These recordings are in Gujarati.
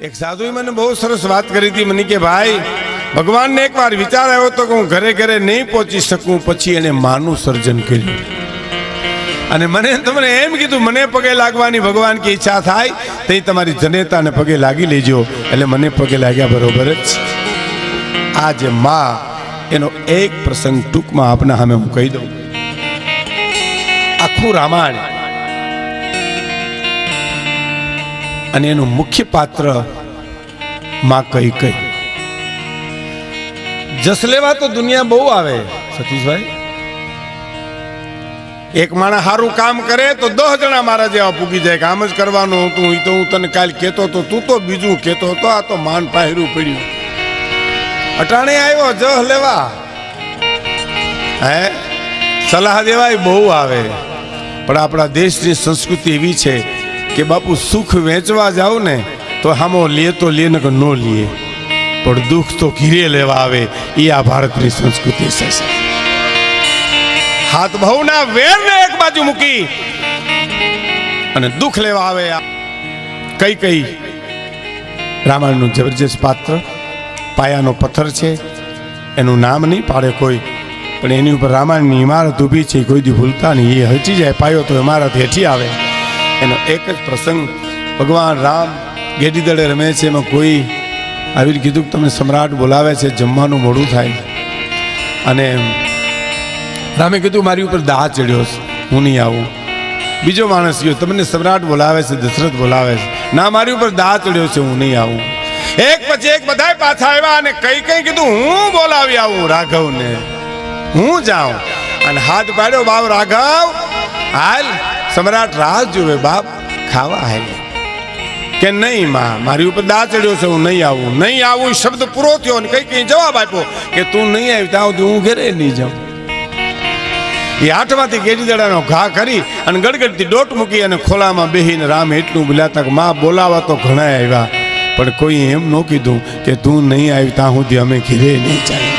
એક સાધુએ મને બહુ સરસ વાત કરી હતી. મને કે, ભાઈ, ભગવાનને એકવાર વિચાર આવ્યો તો કે હું ઘરે ઘરે નહીં પહોંચી શકું. પછી એને માનું સર્જન કર્યું. અને મને, તમને એમ કીધું, મને પગે લાગવાની ભગવાન કે ઈચ્છા થાય, તો તમારી જનેતાને પગે લાગી લેજો. એટલે મને પગે લાગ્યા બરોબર જ. આજે જે માં એનો એક પ્રસંગ ટૂંકમાં આપના સામે હું કહી દઉં. આખું રામાયણ અને એનું મુખ્ય પાત્રમાં કઈ કઈ. જસલેવા તો દુનિયા બહુ આવે, સતીશભાઈ. એક માણસ સારું કામ કરે તો દસ જણા મારા જેવા પૂગી જાય કે આમ જ કરવાનું હતું એ તો હું તને કાલ કહેતો હતો, તું તો બીજું કહેતો હતો, આ તો માન પાહેરું પડ્યું. અટાણે આવ્યો, જહ લેવા. હે? સલાહ દેવાય બહુ આવે. પણ આપણા દેશની સંસ્કૃતિ એવી છે કે બાપુ સુખ વેચવા જાવ ને, તો હામો લે તો લે ને કે નો લે. પણ દુઃખ તો ઘીરે લેવા આવે, એ આ ભારતની સંસ્કૃતિ છે હાથ બહુના વેરને એક બાજુ મૂકી અને દુઃખ લેવા આવે આ કઈ કઈ. રામાયણનું જબરજસ્ત પાત્ર, પાયાનો પથ્થર છે, એનું નામ નહીં પાડે કોઈ, પણ એની ઉપર રામાયણની ઇમારત ઊભી છે, કોઈ દી ભૂલતા નહીં, એ હચી જાય, પાયો તો ઇમારત હેઠી આવે. એનો એક જ પ્રસંગ. ભગવાન રામ ગેડી દળે રમે છે, એમાં કોઈ આવી રીતે કીધું કે તમને સમ્રાટ બોલાવે છે, જમવાનું મોડું થાય. અને રામે કીધું, મારી ઉપર દાહ ચડ્યો છે, હું નહીં આવું. બીજો માણસ ગયો, તમને સમ્રાટ બોલાવે છે, દશરથ બોલાવે છે. ના, મારી ઉપર દાહ ચડ્યો છે, હું નહીં આવું. એક પછી એક બધાય પાછા આવ્યા અને કઈ કઈ કીધું, હું બોલાવી આવું રાઘવને, હું જાઉં. અને હાથ પાડ્યો બાવ રાઘવ, હાલ. સમ્રાટ રાહ જોવે, બાપ, ખાવા હાલ કે નહીં, માં, મારી ઉપર દા ચડ્યો છે, હું નહીં આવું. નહીં આવું શબ્દ પૂરો થયો અને કઈ કઈ જવાબ આપ્યો કે, તું નહીં આવી ત્યાં સુધી હું ઘેરે નહીં જાઉં. એ આઠમાંથી કેડી દડાનો ઘા કરી અને ગડગડતી ડોટ મૂકી અને ખોલામાં બેહીને રામ એટલું બોલાતા કે, માં, બોલાવા તો ઘણા આવ્યા, પણ કોઈ એમ ન કીધું કે, તું નહીં આવી ત્યાં સુધી અમે ઘીરે નહીં જાય.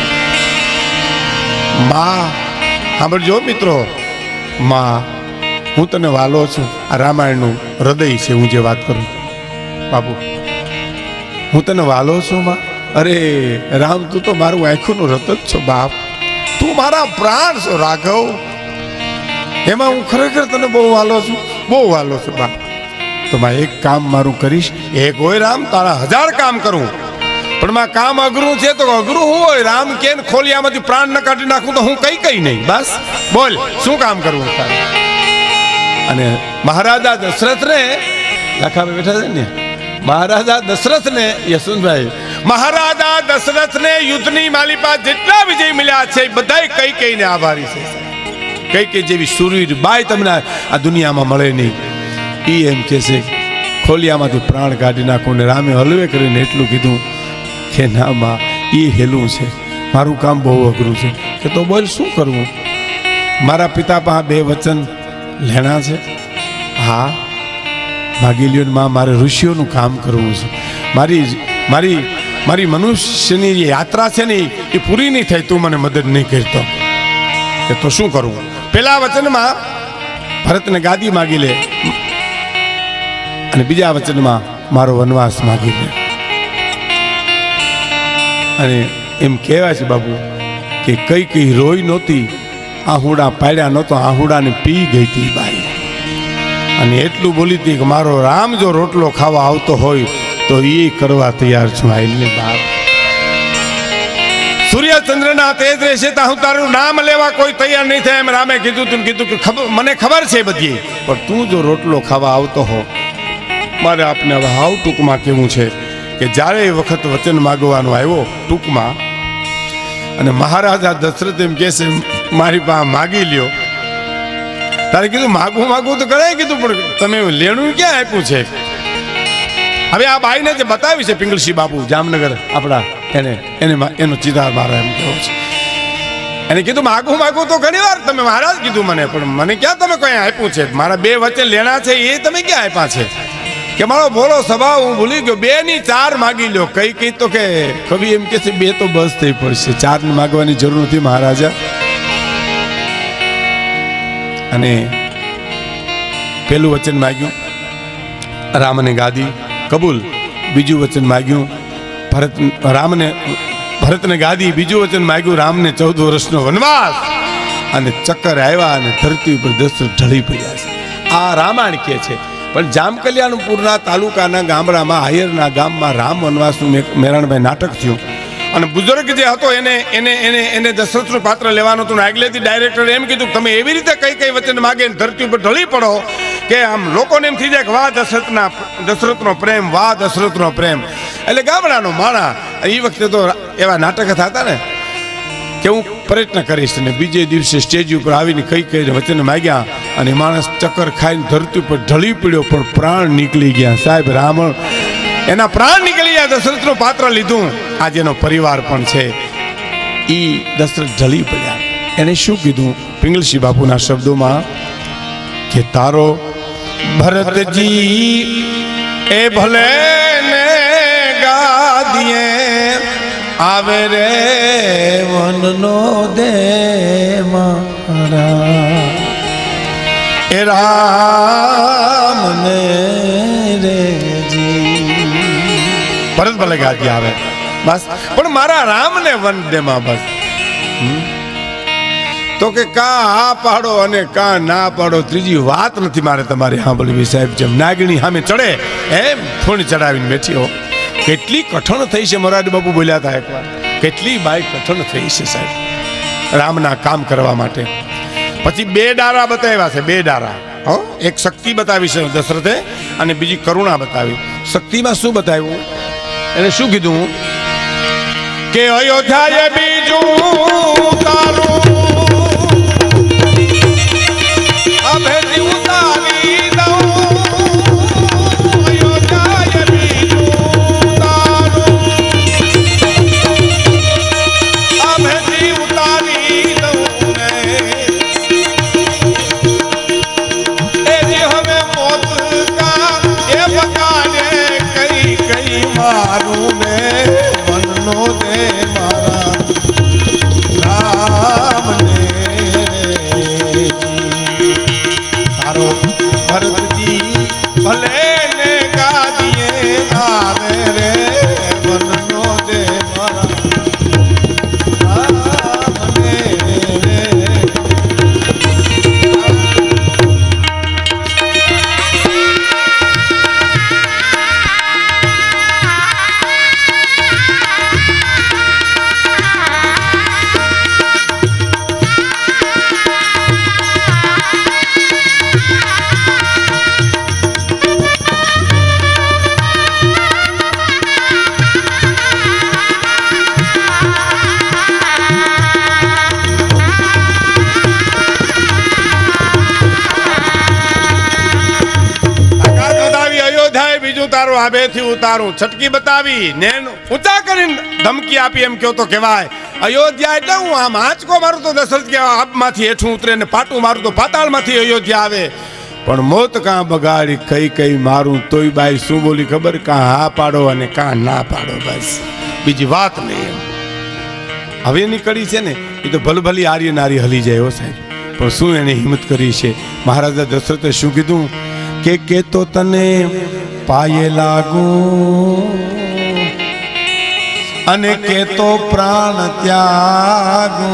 માં, સાંભળજો મિત્રો, માં હું તને વાલો છું. આ રામાયણનું હૃદય છે, હું જે વાત કરું બાપુ, હું તને વાલો છું, માં. અરે, રામ, તું તો મારું આંખોનું રત જ છો, બાપ. તું મારા પ્રાણ છો, રાઘવ. એમાં હું ખરેખર તને બહુ વાલો છું, બહુ વાલો છું, બાપ. તો માં, એક કામ મારું કરીશ. એક હોય, રામ, તારા હજાર કામ કરું. પણ માં, કામ અઘરું છે તો અઘરું હું હોય. રામ કેન ખોલિયામાંથી પ્રાણ ન કાઢી નાખું તો હું કઈ કઈ નહીં. બસ, બોલ, શું કામ કરવું તારે? અને મહારાજા દશરથને લખાવે બેઠા છે ને. મહારાજા દશરથને, યશવંતભાઈ, મહારાજા દશરથને યુદ્ધની માલિપા જેટલા વિજય મળ્યા છે, બધાય કઈ કઈને આભારી છે. કઈ કઈ જેવી સુરવીર બાય તમને આ દુનિયામાં મળે નહીં. એ એમ કે છે, ખોલિયામાંથી પ્રાણ કાઢી નાખો રામે હલવે કરીને એટલું કીધું કે ના માં એ હેલું છે. મારું કામ બહુ અઘરું છે. કે તો બોલ, શું કરવું? મારા પિતા પાસે બે વચન લેણા છે? હા. માગી લ્યો માં મારે ઋષિઓનું કામ કરવું છે. મારી મારી મારી મનુષ્યની જે યાત્રા છે ને, એ પૂરી નહીં થાય તું મને મદદ નહીં કરતો. કે તો શું કરવું પેલા વચનમાં ભરતને ગાદી માગી લે. અને બીજા વચનમાં મારો વનવાસ માગી લે. અને એમ કહેવાય છે બાબુ કે કઈ કઈ રોઈ નહોતી આહુડા પાડ્યા નહોતો, આહુડાને પી ગઈ હતી બાઈ. અને એટલું બોલી હતી કે મારો રામ જો રોટલો ખાવા આવતો હોય તો એ કરવા તૈયાર છું. આઈલને બાપ. સૂર્યચંદ્રના તેજ રહેશે તો હું તારું નામ લેવા કોઈ તૈયાર નહીં થાય. એમ રામે કીધું તું કીધું કે ખબર, મને ખબર છે બધી. પણ તું જો રોટલો ખાવા આવતો હો, મારે આપને હવે હાવ ટૂંકમાં કેવું છે કે જ્યારે એ વખત વચન માગવાનો આવ્યો ટૂંકમાં અને મહારાજા દશરથ એમ કે છે, મારી પાસે માગી લ્યો. તારે કીધું માગવું માગવું તો કરાય કીધું, પણ તમે લેણું ક્યાં આપ્યું છે? હવે આ બાઈને જે બતાવી છે પિંગલસિંહ બાપુ, જામનગર, આપણા એને એને એનો ચિતાર મારા એમ કહેવો છે. એને કીધું, માગું માગું તો ઘણી વાર તમે મહારાજ કીધું મને, પણ મને ક્યાં તમે કોઈ આપ્યું છે? મારા બે વચ્ચે લેણા છે, એ તમે ક્યાં આપ્યા છે? કે મારો બોલો સ્વભાવ હું ભૂલી ગયો. બે ની ચાર માગી લો કઈ કઈ તો કે કવિ એમ કે છે, બે તો બસ થઈ પડશે. ચાર ને માગવાની જરૂર નથી મહારાજા. અને પહેલું વચન માગ્યું, રામને ગાદી, કબૂલ. બીજું વચન માગ્યું, ભરત, રામને, ભરતને ગાદી. બીજું વચન માગ્યું, રામને ચૌદ વર્ષનો વનવાસ. અને ચક્કર આવ્યા અને ધરતી ઉપર દસ ઢળી પડ્યા છે. આ રામાયણ કે છે? પણ જામકલ્યાણપુરના તાલુકાના ગામડામાં આયરના ગામમાં રામ વનવાસનું મેરાણભાઈ નાટક થયું. અને બુઝુર્ગ જે હતો, એને એને એને એને દશરથનું પાત્ર લેવાનું હતું. આગલેથી ડાયરેક્ટર એમ કીધું તમે એવી રીતે કઈ કઈ વચન માગે ધરતી ઉપર ઢળી પડો કે આમ લોકોને એમ થઈ જાય કે વાહ દશરથના, દશરથનો પ્રેમ, વાહ દશરથનો પ્રેમ. એટલે ગામડાનો માણા, એ વખતે તો એવા નાટક થતા ને. કે હું પ્રયત્ન કરીશ અને બીજે દિવસે સ્ટેજ ઉપર આવીને કઈ કઈ વચન માગ્યા અને માણસ ચક્કર ખાઈને ધરતી ઉપર ઢળી પડ્યો, પણ પ્રાણ નીકળી ગયા. સાહેબ, રાવણ, એના પ્રાણ નીકળી ગયા, દશરથનું પાત્ર લીધું. આજે એનો પરિવાર પણ છે. એ દશરથ ઢળી પડ્યા. એને શું કીધું? પિંગલસિંહ બાપુના શબ્દોમાં કે તારો ભરતજી એ ભલે ને ગાદીએ આવે રે વનનો દે મારા. એ રામ ને રેજી ભરત ભલે ગાદી આવે. બસ. પણ મારા રામને વન દેમાં બસ. તો કે કા હા પાડો અને કા ના પાડો, ત્રીજી વાત નથી મારે તમારી સાંભળવી સાહેબ. જેમ નાગણી સામે ચડે, એમ થોડી ચડાવીને બેઠી હો. કેટલી કઠણ થઈ છે મોરારી બાપુ બોલ્યા હતા એકવાર કેટલી બાઈ કઠણ થઈ છે સાહેબ. રામના કામ કરવા માટે. પછી બે ડારા બતાવ્યા છે, બે ડારા. હો, એક શક્તિ બતાવી છે દશરથે અને બીજી કરુણા બતાવી. શક્તિમાં શું બતાવ્યું? એને શું કીધું? કે અયોધ્યાએ બીજું અયોધ્યાએ બીજું તારું આબેથી ઉતારો. છટકી બતાવી, નેન ઊંચા કરીને ધમકી આપી એમ કયો તો કહેવાય. અયોધ્યા એટલે હું આમ આંચકો મારું તો દશરથ કે આપમાંથી હેઠું ઉતરે ને પાટું મારું તો પાતાળમાંથી અયોધ્યા આવે. પણ મોત કાં બગાડી, કઈ કઈ મારું તોય બાઈ, શું બોલી ખબર? કાં હા પાડો અને કાં ના પાડો બસ. બીજી વાત નહીં હવે એની કડી છે ને, એ તો ભલભલી આર્ય નારી હલી જાય હો સાહેબ. પણ શું એને હિંમત કરી છે? મહારાજા દશરથે શું કીધું? કે કે તો તને પાયે લાગુ? અને કે તો પ્રાણ ત્યાગુ?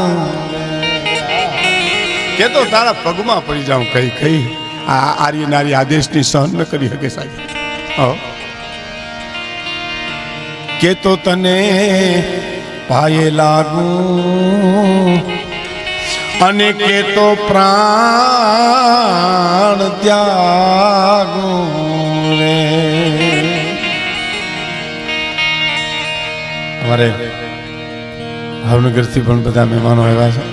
કે તો તારા પગમાં પડી જાઉં કઈ કઈ. આ આર્ય નારી આદેશની સહન ન કરી શકે સાહેબ. કે તો તને પાયે લાગુ? અને કે તો પ્રાણ ત્યાગો રે. અમારે ભાવનગરથી પણ બધા મહેમાનો આવ્યા છે.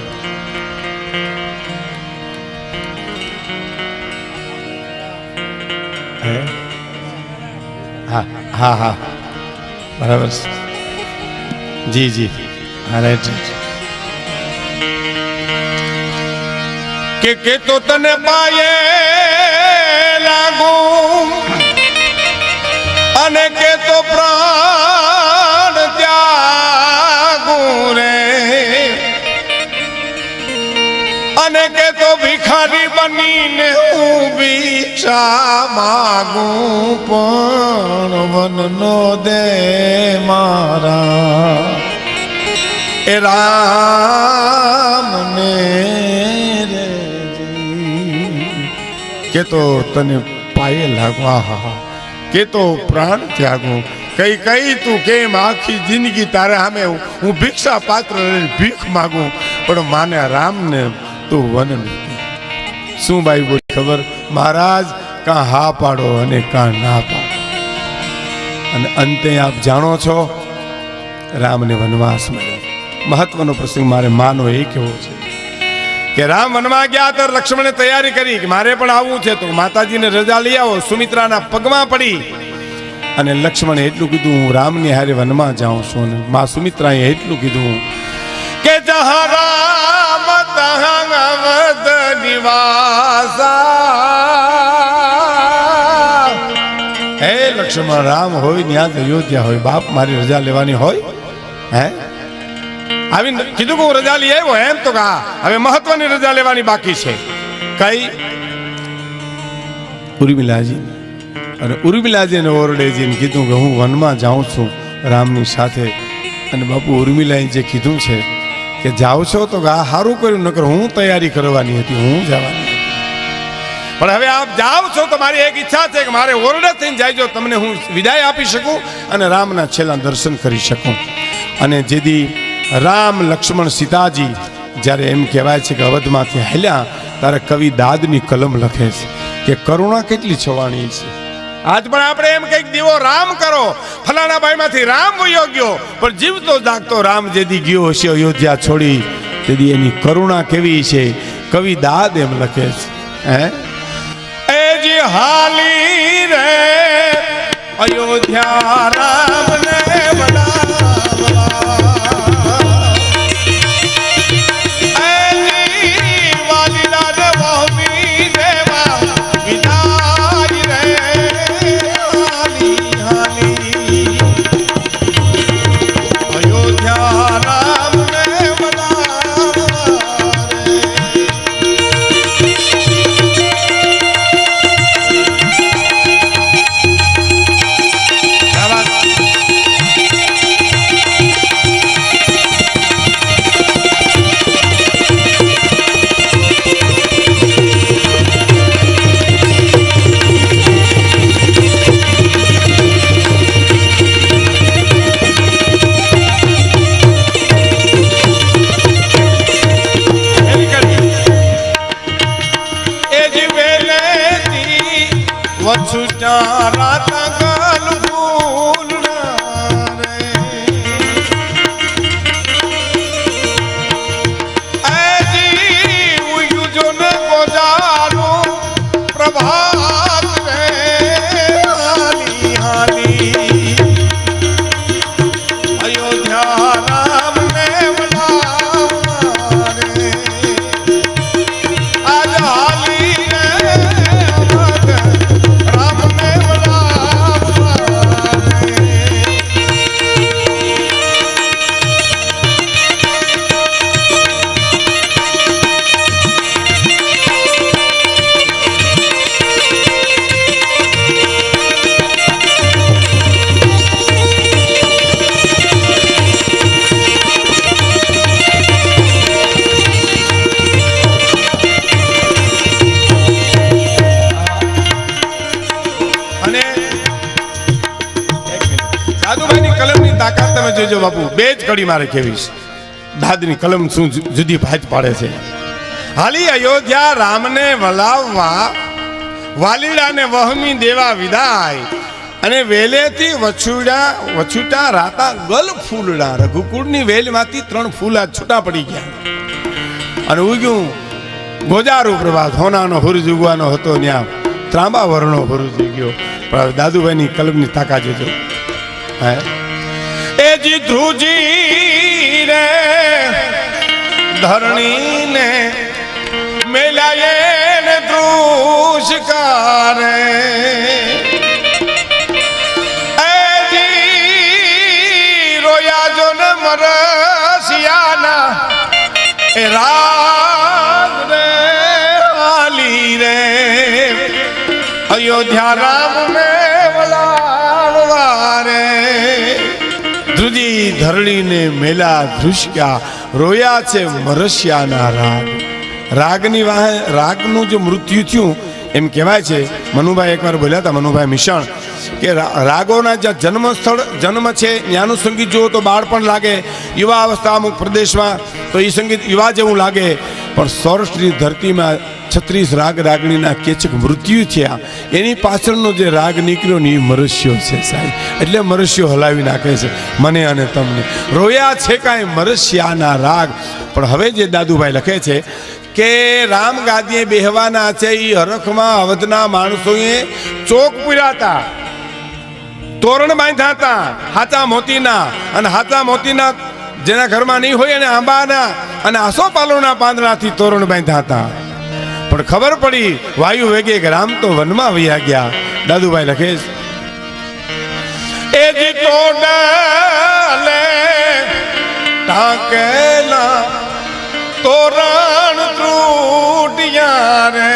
હા? હા હા બરાબર જી જી. હા, રાઈટ રાઈટ. કે કે તો તને પાયે લાગુ. અને કે તો પ્રાણ ત્યાગુ રે. અને કે તો ભિખારી બનીને હું ભિક્ષા માગું, પણ વનનો દે મારા. એ રામ ને રે કે તો તને પાયે લાગવા, હા કે તો પ્રાણ ત્યાગો. કઈ કઈ તું કેમ આખી જિંદગી તારે સામે હું ભિક્ષા પાત્ર ભીખ માગું, પણ માને રામને તું વન શું બાઈ બોલ, ખબર? મહારાજ, કાં હા પાડો અને કાં ના પાડો. અને અંતે આપ જાણો છો, રામને વનવાસ મળ્યો. મહત્વનો પ્રસંગ મારે માનો એ કેવો છે. કે રામ વનમાં ગયા તો લક્ષ્મણે તૈયારી કરી કે મારે પણ આવવું છે તો માતાજીને રજા લઈ આવો. સુમિત્રાના પગમાં પડી અને લક્ષ્મણે એટલું કીધું, હું રામની હારે વનમાં જાઉં છું અને મા સુમિત્રાએ એટલું કીધું કે જહા રામ તહં નિવાસા. હે લક્ષ્મણ, રામ હોય ત્યાં જ અયોધ્યા હોય. બાપ મારી રજા લેવાની હોય? હે? આવીને કીધું કે હું રજા લઈ આવ્યો એમ તો કા હવે મહત્વની રજા લેવાની બાકી છે. કઈ? ઉર્મિલાજી. અને ઉર્મિલાજીને ઓરડેજીને કીધું કે હું વનમાં જાઉં છું રામની સાથે. અને બાપુ ઉર્મિલાએ જે કીધું છે કે જાઓ છો તો આ સારું કર્યું નકર હું તૈયારી કરવાની હતી હું જવાની પણ હવે આપ જાઓ છો તો મારી એક ઈચ્છા છે કે મારે ઓરડે થઈને જાયજો તમને હું વિદાય આપી શકું અને રામના છેલ્લા દર્શન કરી શકું. અને જેથી રામ લક્ષ્મણ સીતાજી જ્યારે એમ કહેવાય છે કે અવધમાંથી હાલ્યા, ત્યારે કવિ દાદની કલમ લખે છે કે કરુણા કેટલી છવાણી છે. આજ પણ આપણે એમ કંઈક દીવો રામ કરો. ફલાણા ભાઈમાંથી રામ વયો ગયો, પણ જીવતો જાગતો રામ જેથી ગયો હશે અયોધ્યા છોડી. તેથી એની કરુણા કેવી છે? કવિ દાદ એમ લખે છે. હે? એ જે હાલી રે, અયોધ્યા રામ ને કલમની તાકાત તમે જોજો બાપુ. બે જ કડી મારે કેવી દાદની કલમ શું જુદી ભાત પાડે છે. હાલી અયોધ્યા રામને વલાવવા, વાલીડાને વહમી દેવા વિદાય, અને વેલેથી વછુડા વછુટા રાતા ગલ ફૂલડા. રઘુકુળની વેલમાંથી ત્રણ ફૂલા છૂટા પડી ગયા. અને ઉગ્યું, ગોજારું પ્રભાત, હોનાનો હુરજ ઉગવાનો હતો ત્યાં ત્રાંબા વર્ણો હુરજ ઉગ્યો. પણ દાદુભાઈની કલમની તાકાત જોજો. હે? જી ધ્રુજી રે, ધરણીને મેલાયે ને ધ્રુષકારે રોયા જો ને મરસિયાના, એ રાગ રે રે. અયોધ્યા રામ ને ધ્રુજી ધરણીને મેલા ધ્રુષ્યા રોયા છે મરસ્યાના રાગ. રાગની વાહ, રાગનું જે મૃત્યુ થયું, એમ કહેવાય છે. મનુભાઈ એકવાર બોલ્યા હતા, મનુભાઈ મિશ્રણ કે રાગોના જે જન્મ સ્થળ જન્મ છે, ત્યાંનું સંગીત જુઓ તો બાળપણ લાગે. યુવા અવસ્થા અમુક પ્રદેશમાં, તો એ સંગીત યુવા જેવું લાગે. પણ સૌરાષ્ટ્રની ધરતીમાં છત્રીસ રાગ રાગણીના કેચક મૃત્યુ થયા. એની પાછળનો જે રાગ નીકળ્યો ને એ મરસ્યો છે સાહેબ. એટલે મરસ્યો હલાવી નાખે છે. મને અને તમને. રોયા છે કાંઈ મરસ્યાના રાગ. પણ હવે જે દાદુભાઈ લખે છે કે રામ ગાદીએ બેહવાના છે એ હરખમાં અવધના માણસોએ ચોક પૂર્યા તોરણ બાંધ્યા હતા હાચા મોતીના. અને હાચા મોતીના જેના ઘરમાં નહીં હોય એને આંબાના અને આસોપાલોના પાંદડાથી તોરણ બાંધ્યા હતા પણ ખબર પડી, વાયુ વેગે રામ તો વનમાં વયા ગયા. દાદુભાઈ લખે એ જી તો ડાલે ટાંકેલા તોરણ ત્રુટિયા રે.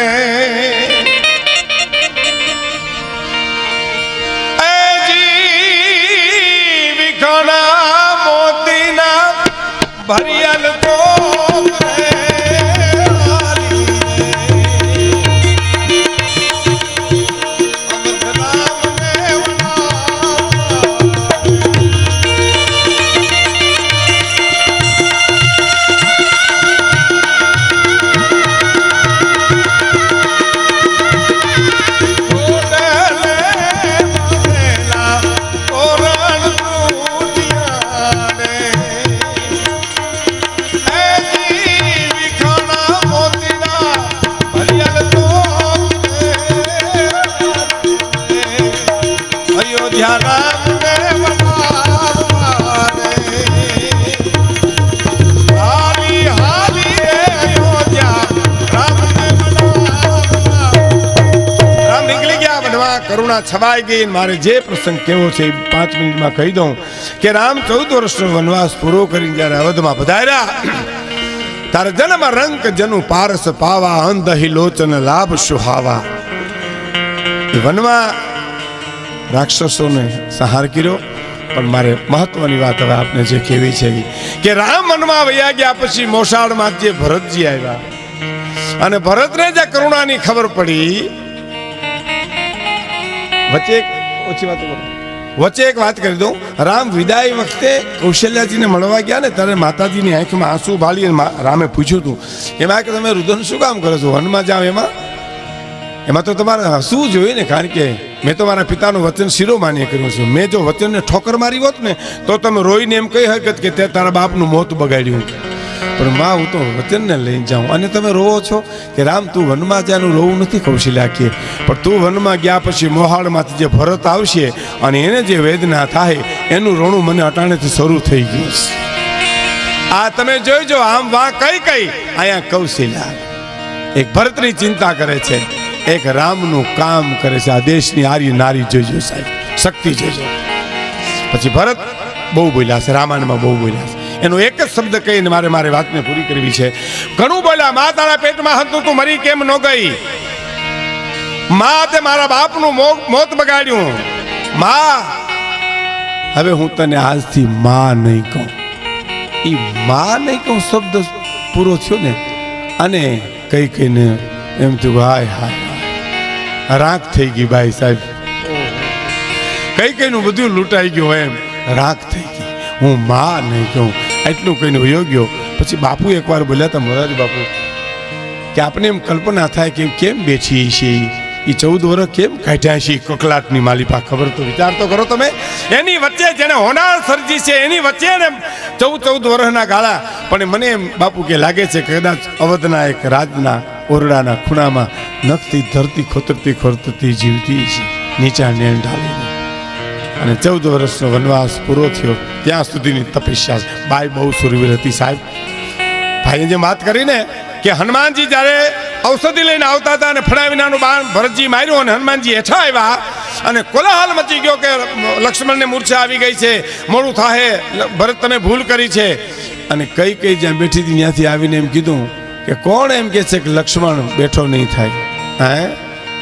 છવાઈ ગઈ મારે જે પ્રસંગ કેવો છે એ પાંચ મિનિટમાં કહી દઉં કે રામ ચૌદ વર્ષનો વનવાસ પૂરો કરીને જ્યારે અવધમાં પધાર્યા તારે જન્મ રંક જનુ પારસ પાવા અંધહી લોચન લાભ સુહાવા. વનમાં રાક્ષસોને સંહાર કર્યો. પણ મારે મહત્વની વાત હવે આપને જે કહેવી છે કે રામ વનમાં વયા ગયા પછી મોસાળમાં જે ભરતજી આવ્યા. અને ભરતને જે કરુણાની ખબર પડી વચ્ચે ઓછી વાત કરું. વચ્ચે એક વાત કરી દઉં. રામ વિદાય વખતે કૌશલ્યાજીને મળવા ગયા ને, ત્યારે માતાજીની આંખમાં આંસુ ભાળી રામે પૂછ્યું હતું, એમાં કે તમે રુદન શું કામ કરો છો? વનમાં જાઓ એમાં? એમાં તો તમારે હસવું જોઈએ ને, કારણ કે મેં તો મારા પિતાનું વચન શિરોમાન્ય કર્યું છે. મેં જો વચનને ઠોકર મારી હોત ને, તો તમે રોઈને એમ કહી હકત કે તે તારા બાપનું મોત બગાડ્યું. પણ માં, હું તો વચનને લઈને જાઉં. અને તમે રોવો છો કે રામ, તું વનમાં જ્યાંનું રોવું નથી કૌશલ્યા કે પણ તું વનમાં ગયા પછી મોહાળમાંથી જે ભરત આવશે અને એને જે વેદના થાય, એનું રોણું મને અટાણેથી શરૂ થઈ ગયું છે. આ તમે જોઈજો, આમ વા કઈ કઈ? અહીંયા કૌશિલા એક ભરતની ચિંતા કરે છે. એક રામનું કામ કરે છે. આ દેશની આર્ય નારી જોઈજો સાહેબ. શક્તિ જોઈજો. પછી ભરત બહુ બોલ્યા છે. રામાયણમાં બહુ બોલ્યા છે. એનો એક જ શબ્દ કહીને મારે મારી વાતને પૂરી કરવી છે. ઘણું બોલ્યા, મા, તારા પેટમાં હતું તું મરી કેમ ન ગઈ? મા, તે મારા બાપનું મોત બગાડ્યું. મા, હવે હું તને આજથી મા નહીં કહું. એ મા નહીં કહું શબ્દ પૂરો થયો ને, અને કઈ કઈને એમ થયું, હાય હાય રાખ થઈ ગઈ ભાઈ સાહેબ. કઈ કઈનું બધું લૂંટાઈ ગયું એમ. રાખ થઈ ગઈ. હું મા નહીં કહું. એટલું કહીને વયો ગયો. પછી બાપુ એકવાર બોલ્યા હતા મોરારી બાપુ, કે આપણે એમ કલ્પના થાય કે કેમ બેસીએ છીએ એ ચૌદ વર્ષ કેમ કાઢ્યા છે કકલાટની માલિપા? ખબર તો વિચાર તો કરો તમે. એની વચ્ચે જેને હોનાર સર્જી છે, એની વચ્ચે ને ચૌદ ચૌદ વર્ષના ગાળા. પણ મને એમ બાપુ કે લાગે છે કે કદાચ અવધના એક રાજના ઓરડાના ખૂણામાં નખતી ધરતી ખોતરતી ખોતરતી જીવતી છે નીચા નેણ ઢાલીને અને ચૌદ વર્ષનો વનવાસ પૂરો થયો. ત્યાં સુધીની તપસ્યા બાઈ બહુ સુરવીર હતી સાહેબ. ભાઈએ જે વાત કરીને કે હનુમાનજી જ્યારે ઔષધિ લઈને આવતા હતા અને ફળા વિનાનું બાણ ભરતજી માર્યું અને હનુમાનજી હેઠા આવ્યા અને કોલાહલ મચી ગયો કે લક્ષ્મણને મૂર્છા આવી ગઈ છે, મોડું થાહે, ભરત તમે ભૂલ કરી છે. અને કઈ કઈ જ્યાં બેઠી હતી ત્યાંથી આવીને એમ કીધું કે કોણ એમ કે છે કે લક્ષ્મણ બેઠો નહીં થાય. હે?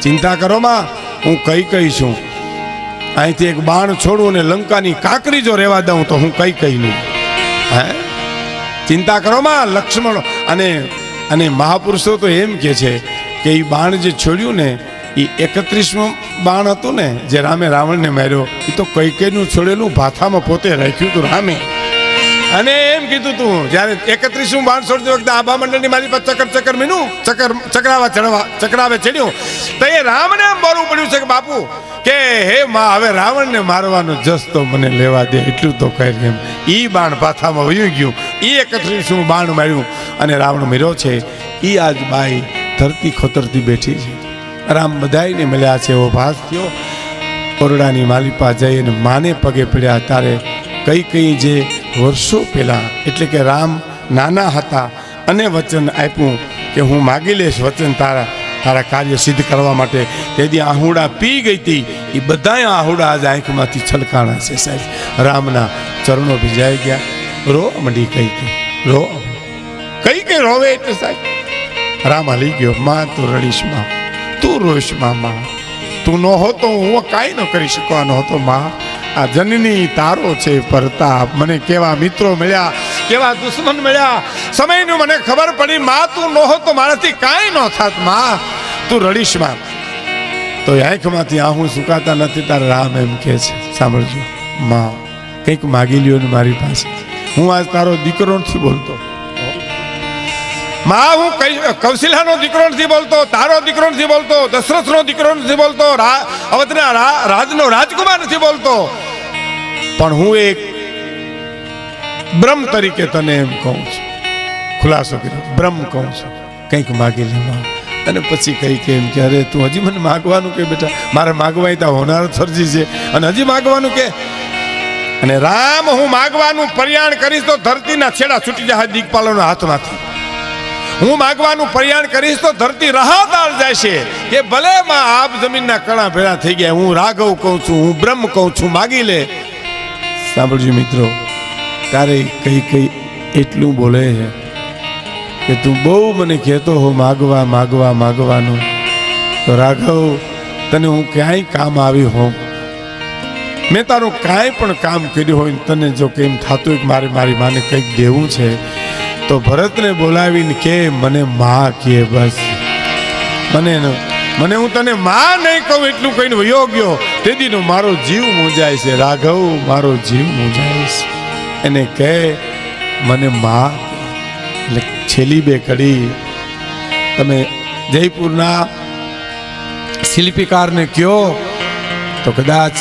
ચિંતા કરો માં, હું કઈ કઈ છું. અહીંથી એક બાણ છોડું ને લંકાની કાંકરી જો રહેવા દઉં તો હું કઈ કઈ નહીં. હે? ચિંતા કરો માં, લક્ષ્મણ અને અને મહાપુરુષો તો એમ કે છે કે એ બાણ જે છોડ્યું ને એ એકત્રીસમું બાણ હતું ને, જે રામે રાવણને માર્યો એ તો કઈ કઈનું છોડેલું, ભાથામાં પોતે રાખ્યું હતું રામે. અને એમ કીધું તું જ્યારે એકત્રીસમું બાણ છોડતી વખતે આભા મંડળની મારી પર ચક્કર ચક્કર મીનું ચક્કર ચક્રાવા ચડવા, ચક્રાવે ચડ્યું. તો એ રામને એમ બોલવું પડ્યું છે કે બાપુ, કે હે માં, હવે રાવણને મારવાનો જસ તો મને લેવા દે, એટલું તો કરી એમ. એ બાણ પાથામાં વયું ગયું. ઈ એકત્રીસમું બાણ માર્યું અને રાવણ મર્યો છે. એ આજ બાઈ ધરતી ખોતરતી બેઠી છે. રામ બધાયને મળ્યા છે, એવો ભાસ થયો. ઓરડાની માલિપા જઈને માને પગે પડ્યા. ત્યારે કઈ કઈ જે વર્ષો પહેલાં એટલે કે રામ નાના હતા અને વચન આપ્યું કે હું માગી લઈશ વચન તારા તારા કાર્ય સિદ્ધ કરવા માટે. તેથી આહુડા પી ગઈ હતી. એ બધાય આહુડા આજ આંખમાંથી છલકાણા છે સાહેબ. રામના ચરણો ભીજાઈ ગયા. રો મંડી કઈ કઈ. રો. કઈ કઈ રોવે એટલે સાહેબ? રામ હલી ગયો. માં, તું રડીશ, માં. તું રોઈશમાં માં તું ન હોતો, હું કાંઈ ન કરી શકવાનો હતો, માં. આ જનની તારો છે પ્રતાપ. મને કેવા મિત્રો મળ્યા, કેવા દુશ્મન મળ્યા. સમયનું મને ખબર પડી, માં તું નહો તો મારાથી કાંઈ ન થાત, માં. તું રડીશ, માં. તો આંખમાંથી આહું સુકાતા નથી, તાર રામ એમ કે છે. સાંભળજો, માં, કંઈક માગી લ્યો ને મારી પાસે. હું આજ તારો દીકરો નથી બોલતો. માં, હું કૌશિલાનો દીકરો નથી બોલતો, તારો દીકરો નથી બોલતો, દશરથનો દીકરો નથી બોલતો, રા- રાજનો રાજકુમાર નથી બોલતો. પણ હું એક બ્રહ્મ તરીકે તને એમ કહું છું. ખુલાસો કર્યો. બ્રહ્મ કહું છું. કંઈક માગી લેવા અને પછી કઈ કે એમ કે, અરે, તું હજી મને માગવાનું કે બેટા? મારે માગવા ત્યાં હોનાર સર્જી છે. અને હજી માગવાનું કે, અને રામ, હું માગવાનું પર્યાણ કરીશ તો ધરતીના છેડા છૂટી જાય દીકપાલોના હાથમાંથી. હું માગવાનું પર્યાણ કરીશ તો ધરતી જાય છે કે ભલે માં આપ જમીનના કણા ભેળા થઈ ગયા, હું રાઘવ કહું છું, હું બ્રહ્મ કહું છું, માગી લે. સાંભળજો મિત્રો, તારે કઈ કઈ એટલું બોલે છે કે તું બહુ મને કહેતો હો માગવા માગવા, માગવાનું. તો રાઘવ, તને હું ક્યાંય કામ આવી હોઉં? મેં તારું કાંઈ પણ કામ કર્યું હોય તને જો કેમ થતું હોય મારે મારી માને કંઈક દેવું છે, તો ભરતને બોલાવીને કે મને મા કે બસ. મને મને હું તને મા નહીં કહું એટલું કહીને વયો ગયો. તેદીનો મારો જીવ મૂંઝાય છે. રાઘવ, મારો જીવ મૂંઝાય છે. એને કહે, મને મા એટલે છેલ્લી બે કડી તમે જયપુરના શિલ્પીકારને કયો તો કદાચ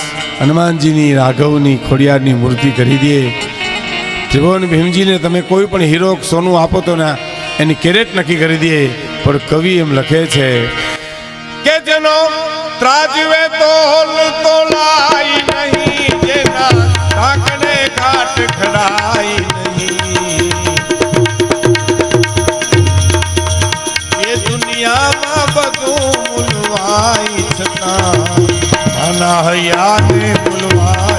હનુમાનજીની રાઘવની ખોડિયારની મૂર્તિ કરી દે. ત્રિભુવન ભીમજીને તમે કોઈ પણ હીરો સોનું આપો તો ને, એની કેરેટ નક્કી કરી દે. પણ કવિ એમ લખે છે કે જેનો ત્રાજવે તોલ તોલાઈ નહીં જેના ઢાંકણે ઘાટ ખડાઈ નહીં. એ દુનિયામાં બધું મૂલવાઈ છતાં અનાહયાને ભૂલવાઈ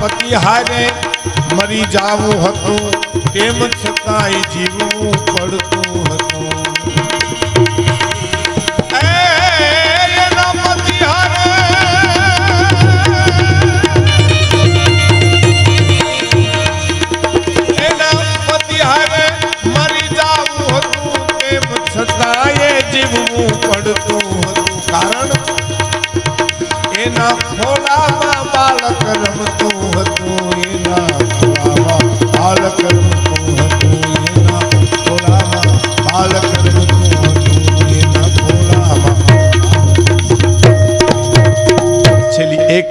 પતિ હારે મરી જાવું હતું. તેમ છતાંય જીવવું પડતું હતું. જીવવું પડતું હતું. કારણ એના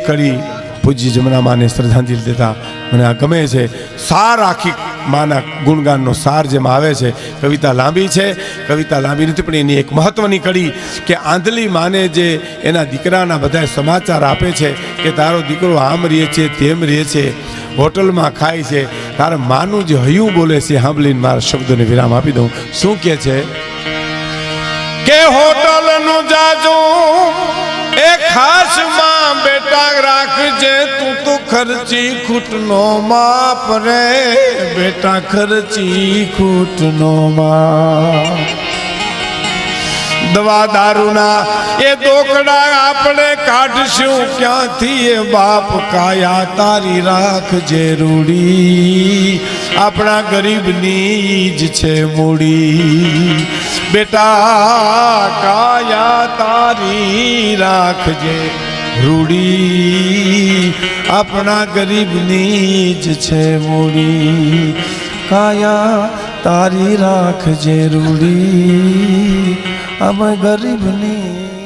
કડી પૂજ્ય જમના માને શ્રદ્ધાંજલિ દેતા મને આ ગમે છે. સાર આખી માના ગુણગાનનો સાર જેમાં આવે છે. કવિતા લાંબી છે. કવિતા લાંબી નથી, પણ એની એક મહત્વની કડી કે આંધલી માને જે એના દીકરાના બધા સમાચાર આપે છે કે તારો દીકરો આમ રહે છે, તેમ રહે છે, હોટલમાં ખાય છે. તારા માનું જે હયું બોલે છે, સાંભળીને મારા શબ્દોને વિરામ આપી દઉં. શું કે છે? કે હોટલનું જાજુ એ ખાસમાં બેટા રાખજે, તું તો ખર્ચી ખૂટનો માપ રે. બેટા ખર્ચી ખૂટનો માપ. દવા દારૂના, એ દોકડા આપણે કાઢશું. ક્યાંથી એ બાપ કાયા તારી રાખજે રૂડી? આપણા ગરીબની જ છે મૂડી. બેટા, કાયા તારી રાખજે રૂડી? આપણા ગરીબની જ છે મૂડી. કાયા તારી રાખજે રૂડી અમે ગરીબની